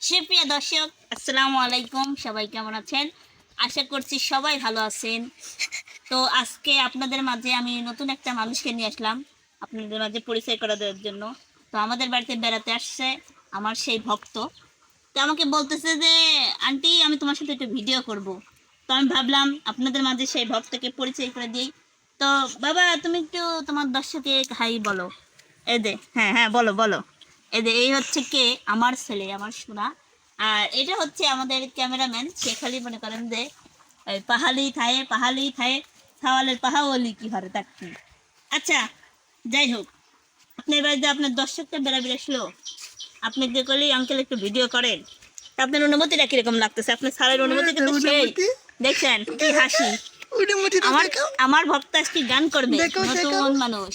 সুপ্রিয় দর্শক, আসসালামু আলাইকুম। সবাই কেমন আছেন? আশা করছি সবাই ভালো আছেন। তো আজকে আপনাদের মাঝে আমি নতুন একটা মানুষকে নিয়ে আসলাম। আপনাদের মাঝে পরিচয় করা দেওয়ার জন্য। তো আমাদের বাড়িতে বেড়াতে আসছে আমার সেই ভক্ত। তো আমাকে বলতেছে যে, আন্টি, আমি তোমার সাথে একটু ভিডিও করব। তো আমি ভাবলাম আপনাদের মাঝে সেই ভক্তকে পরিচয় করে দিই। তো বাবা, তুমি একটু তোমার দর্শকে হাই বলো। এ দে হ্যাঁ হ্যাঁ বলো বলো। এদের এই হচ্ছে কে? আমার ছেলে আমার সোনা। আর এটা হচ্ছে আমাদের ক্যামেরাম্যান। সে খালি মনে করেন যে পাহালি থায়ে পাহালি থায়ে খাওয়ালের পাহাওয়ালি কি হারে তাকি আচ্ছা যাই হোক। আপনি এবার যে আপনার দর্শকটা বেড়াবেড়ি আসলো আপনি যে করলে আঙ্কেল একটু ভিডিও করেন আপনার অনুমতিটা কীরকম লাগতেছে? আপনার স্যারের অনুমতি কিন্তু সেই। দেখছেন কি হাসি। আমার আমার ভক্ত আজকে গান করবে। নতুন মানুষ।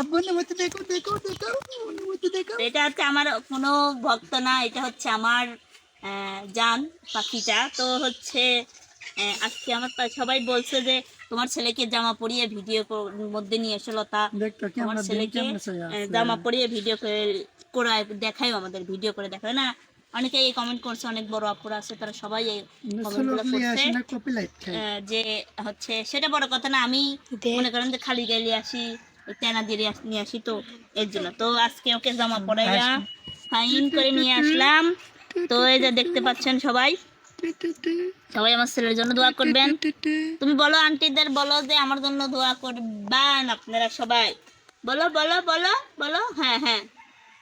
আপু অনুমতি দেখো দেখো দেখো অনুমতি দেখো। এটা হচ্ছে আমার কোনো ভক্ত না এটা হচ্ছে আমার জান পাখিটা। তো হচ্ছে আজকে আমার সবাই বলছে যে তোমার ছেলেকে জামা পরিয়ে ভিডিও মধ্যে নিয়ে এসো লতা। তোমার ছেলেকে জামা পরিয়ে ভিডিও করে করায় দেখায় আমাদের ভিডিও করে দেখায় না? অনেকে এই কমেন্ট করছে অনেক বড় আপুরা আছে তারা সবাই এই কমেন্টগুলো করছে। যে হচ্ছে সেটা বড় কথা না আমি মনে করেন যে খালি গাইলে আসি তেনা দিয়ে নিয়ে আসি তো এর জন্য। তো আজকে ওকে জামা পরাইয়া ফাইন করে নিয়ে আসলাম। তো এই যে দেখতে পাচ্ছেন সবাই। সবাই আমার ছেলের জন্য দোয়া করবেন। তুমি বলো আন্টিদের বলো যে আমার জন্য দোয়া করবেন আপনারা সবাই। বলো বলো বলো বলো হ্যাঁ হ্যাঁ।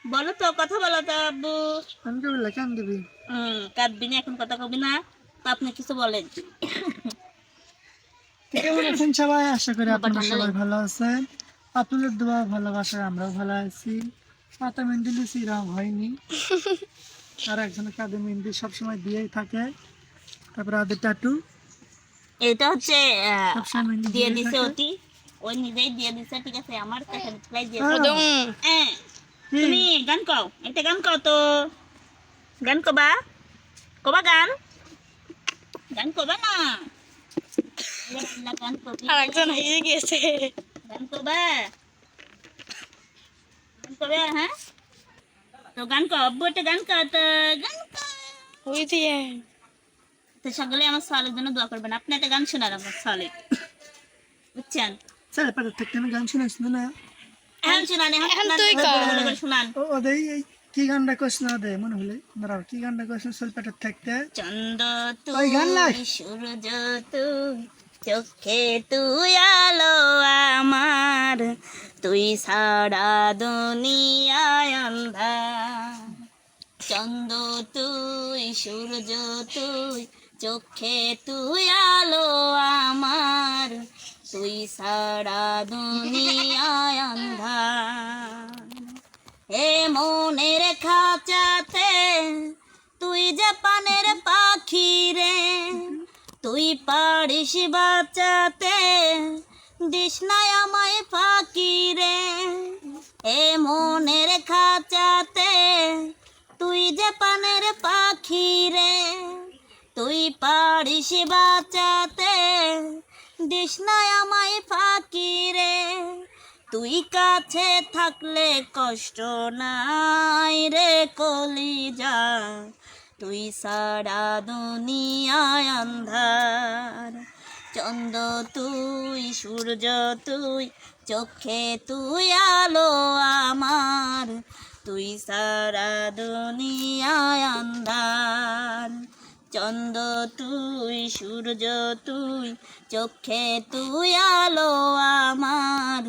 বলো তো কথা বলো তো আব্বু। কাঁদবি না এখন কথা কবি না। আপনি কিছু বলেন। কেমন আছেন সবাই? আশা করি আপনারা সবাই ভালো আছেন। আপনাদের দোয়া ভালোবাসায় আমরাও ভালো আছি। পাতা মেহেন্দি লুচি রং হয়নি। আর একজনের কাঁধে মেহেন্দি সবসময় দিয়েই থাকে। তারপরে আদের টাটু। এটা হচ্ছে দিয়ে দিছে। ওটি। ওই নিজেই দিয়ে দিছে ঠিক আছে আমার কাছে রিপ্লাই দিয়ে হ্যাঁ। তুমি গান কও একটা গান কও তো। গান কবা কবা গান। গান কবা না। আল্লাহ, গান কবি আরেকজন হয়ে গেছে। গান কবা গান কবে হ্যাঁ? তো গান আব্বু একটা গান কও তো গান কও ওই দিয়ে তো সকলে আমার সালের জন্য দোয়া করবেন। আপনি একটা গান শোনার আমার সালে। বুঝছেন? থাকতে আমি গান শুনেছিল না এখন শোনান এখন শোনান, তুই কর। করে ওদের এই কি গানটা করছ না ওদের মনে হলে। দাঁড়াও কি গানটা সোলপেটার থাকতে চন্দ ওই গান? তুই সূর্য তুই। চোখে তুই আলো আমার, তুই সারা দুনিয়ায় আন্ধার চন্দ তুই, সূর্য তুই, চোখে তুই আলো আমার, তুই সারা দুনিয়ায় আন্ধার এ মনের খাঁচাতে, তুই জাপানের পাখি রে। তুই পারিস বাঁচাতে, দিস নাই আমায় ফাঁকি রে এ মনের খাঁচাতে, তুই জাপানের পাখি রে তুই পারিস বাঁচাতে, দিস নাই আমায় ফাঁকি রে তুই কাছে থাকলে কষ্ট নাই রে কলিজা। তুই সারা দুনিয়ায় আন্ধার চন্দ তুই, সূর্য তুই, চোখে তুই, আলো আমার। তুই সারা দুনিয়ায় আন্ধার চন্দ তুই, সূর্য তুই, চোখে তুই, আলো আমার।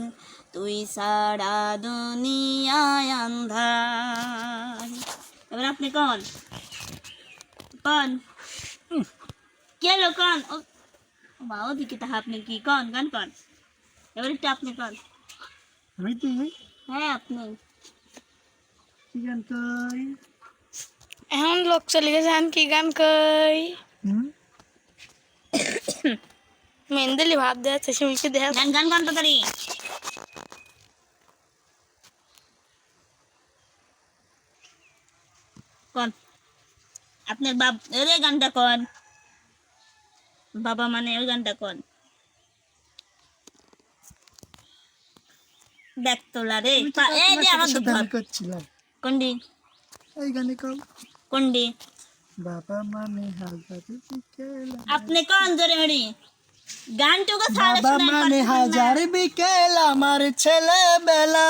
তুই সারা দুনিয়ায় আন্ধার এবার আপনি কন? কন কে লো কন ও মা ওদিকে তাহা আপনি কি কন গান কন এবার একটু আপনি কন আমি তুই হ্যাঁ আপনি কি গান কই এখন লোক চলে গেছে এখন কি গান কই হুম মেন্দেলি ভাত দেওয়া সিমিকে দেওয়া গান গান গান তাড়াতাড়ি কন আপনার বাপ রে গানটা কন। বাবা মানে ওই গানটা কন। দেখ তোলা রে। এই যে আমার তো ধর করছিলাম। কোনডি? এই গানে কও। কোনডি? বাবা মানে হাজার বিকেল। আপনি কোন জোরে হরি। গানটুকু বাবা মানে। হাজার বিকেল আমার ছেলেবেলা।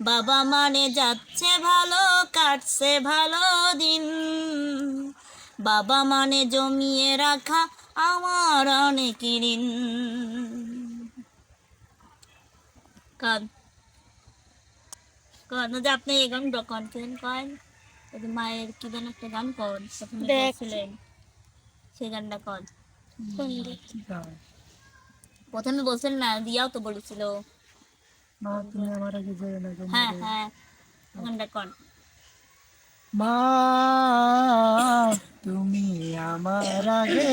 বাবা মানে যাচ্ছে ভালো কাটছে ভালো দিন বাবা মানে জমিয়ে রাখা আমার অনেক ঋণ কন কন যে আপনি এই গান কনফিডেন্ট করেন মায়ের কি যেন একটা গান কন প্রথমে দেখ। সেই গানটা দিক? প্রথমে বলছিলেন না দিয়াও তো বলেছিল মা তুমি আমার আগে যাই না হ্যাঁ হ্যাঁ। মা তুমি আমার আগে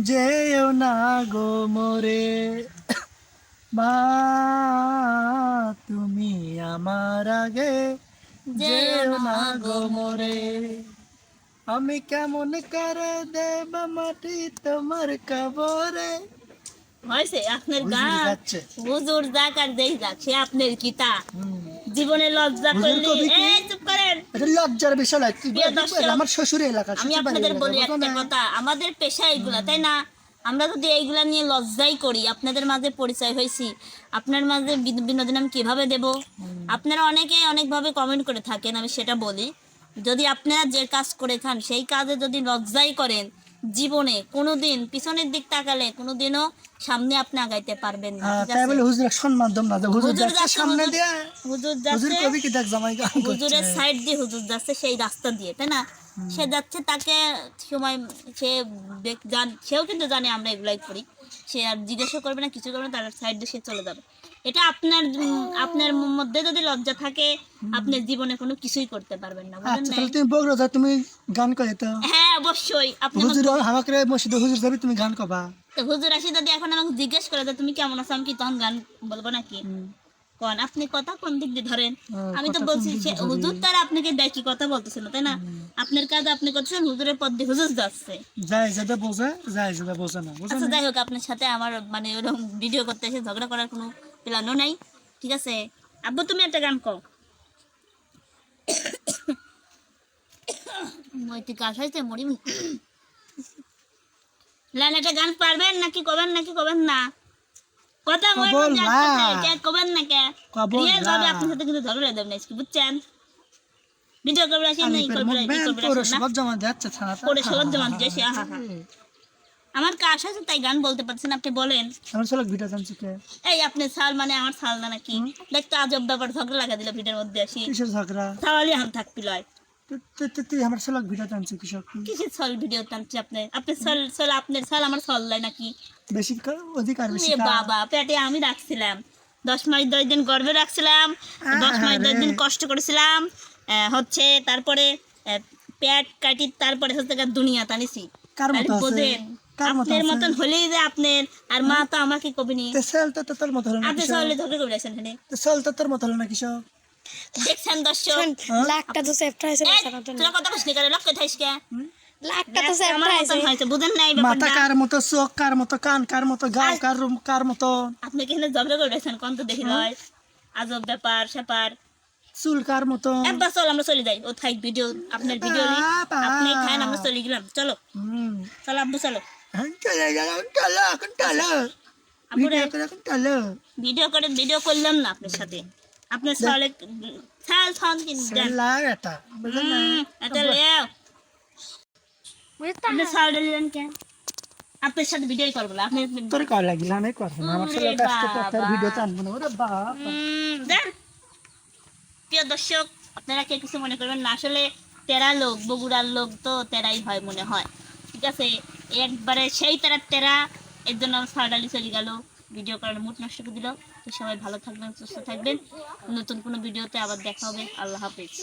যেও না গো মোরে। মা তুমি আমার আগে যেও না গো মোরে। আমি কেমন করে দেব মাটি তোমার কবরে? হয়েছে? আপনার গান হুজুর যাক আর যেই যাক সে আপনার। জীবনে লজ্জা করলে এই চুপ করেন। লজ্জার বিষয় দর্শক, আমার শ্বশুর এলাকা আমি আপনাদের বলি একটা কথা আমাদের পেশা এগুলা তাই না? আমরা যদি এইগুলা নিয়ে লজ্জাই করি আপনাদের মাঝে পরিচয় হয়েছি আপনার মাঝে বিন- বিনোদন আমি কীভাবে দেব? আপনারা অনেকে অনেকভাবে কমেন্ট করে থাকেন আমি সেটা বলি। যদি আপনারা যে কাজ করে খান সেই কাজে যদি লজ্জাই করেন জীবনে কোনোদিন পিছনের দিক তাকালে কোনোদিনও সামনে আপনি আগাইতে পারবেন না হ্যাঁ, তাই বলে হুজুর সম্মান দম না হুজুর যাচ্ছে সামনে দিয়ে হুজুর হুজুর যাচ্ছে কবি কি দেখ জামাই গান হুজুরের সাইড দিয়ে হুজুর যাচ্ছে সেই রাস্তা দিয়ে তাই না? সে যাচ্ছে তাকে সময় সে দেখ- জান- সেও কিন্তু জানে আমরা এগুলাই করি। সে আর জিজ্ঞাসা করবে না কিছু করবে না তার সাইড দিয়ে সে চলে যাবে। এটা আপনার আপনার মধ্যে যদি লজ্জা থাকে আপনি জীবনে কোনো কিছুই করতে পারবেন না। বুঝলেন আচ্ছা তাহলে তুমি বগরা যা তুমি গান করে তো হ্যাঁ অবশ্যই। আপনি হুজুর আমাকে- মসজিদে হুজুর যাবি তুমি গান কবা। তো হুজুর আসি যদি এখন আমাকে জিজ্ঞেস করে যে তুমি কেমন আছো আমি কি তখন গান বলব নাকি? কোন আপনি কথা কোন দিক দিয়ে ধরেন? আমি তো বলছি সে হুজুর তার আপনাকে দেখি কথা বলতেছিল তাই না? আপনার কাজ আপনি করছেন হুজুরের পদ দিয়ে হুজুর যাচ্ছে। যাই যেটা বোঝে যাই যেটা বোঝে না আচ্ছা যাই হোক আপনার সাথে আমার মানে ওরকম ভিডিও করতে এসে ঝগড়া করার কোনো প্ল্যানও নাই? ঠিক আছে। আব্বু তুমি একটা গান কও। হয়েছে মরি একটা গান পারবেন নাকি কবেন নাকি কবেন না? কথা কে কবেন না কে? রিয়েল ভাবে আপনার সাথে কিন্তু না বুঝছেন? ভিডিও করবে আসেন নাই করবে মুখ ই ব্যান করবে আসেন না। সব জমা যাচ্ছে ছাড়াটা করে সব জমা দিয়েছে, আহা, আহা। আমার কাজ আছে তাই গান বলতে পারছেন আপনি বলেন। আমার চলো ভিডিও জানছি কে? এই আপনি সাল মানে আমার সাল না নাকি? দেখতে আজব ব্যাপার ঝগড়া লাগা দিল ভিডিওর মধ্যে আসি। কিসের ঝগড়া? তাহলে হাম থাকবি লয়। তুই- আমার জানছি কিসের সল ভিডিও আপনি? আপনি সল সল আপনার সাল আমার সল লাই নাকি? বেশি অধিকার বেশি বাবা পেটে আমি রাখছিলাম। দশ মাস দশ দিন গর্ভে রাখছিলাম দশ মাস দশ দিন কষ্ট করেছিলাম। আহ, হচ্ছে তারপরে পেট কাটি তারপরে হচ্ছে দুনিয়া টানিছি? বোঝেন। আপনার মতন হলেই যে আপনার আর মা তো আমাকে কবিনি তে সেল তো তোর মতো হলো না আপনি ঝগড়া করে আসেন এখানে। তে সেল তো তোর মতো হলো না দেখছেন দর্শক? লাখটা তো সেফটা জন্য। তোরা কথা কইছিস লাখটা তো সেফটা বুঝেন নাই মাথা কার মতো চোখ কার মতো কান কার মতো গাও কার রুম- কার মতো? আপনি কোন তো দেখি লয়। আজব ব্যাপার স্যাপার। চুল কার মতো? একবার চল আমরা চলে যাই। ও ভিডিও আপনার ভিডিও আপনি খান আমরা চলে গেলাম। চলো। চলো আব্বু চলো। হ্যাঁ, চলে গেলাম, চলো, এখন চলো। ভিডিও করে এখন চলো। ভিডিও করে ভিডিও করলাম না আপনার সাথে আপনার সালে ছাল ছাল কিন লাগ এটা, বুঝলে না? হুম, এটা লেও আপনি ছাল দিলেন কেন আপনার সাথে ভিডিও করব না আপনি তোর কল লাগিল, আমি করব না। আমার ওরে ছেলে ব্যস্ত তো একটা বাবা। ভিডিও টানবো না। ওরে বাপ। প্রিয় দর্শক আপনারা কে কিছু মনে করবেন না আসলে তেরা লোক বগুড়ার লোক তো তেরাই হয় মনে হয় ঠিক আছে একবারে সেই তারা তেরা। এর জন্য চলে গেল। ভিডিও করার মুঠ নষ্ট করে দিল। তো সবাই ভালো থাকবেন, সুস্থ থাকবেন। নতুন কোনো ভিডিওতে আবার দেখা হবে। আল্লাহ হাফেজ।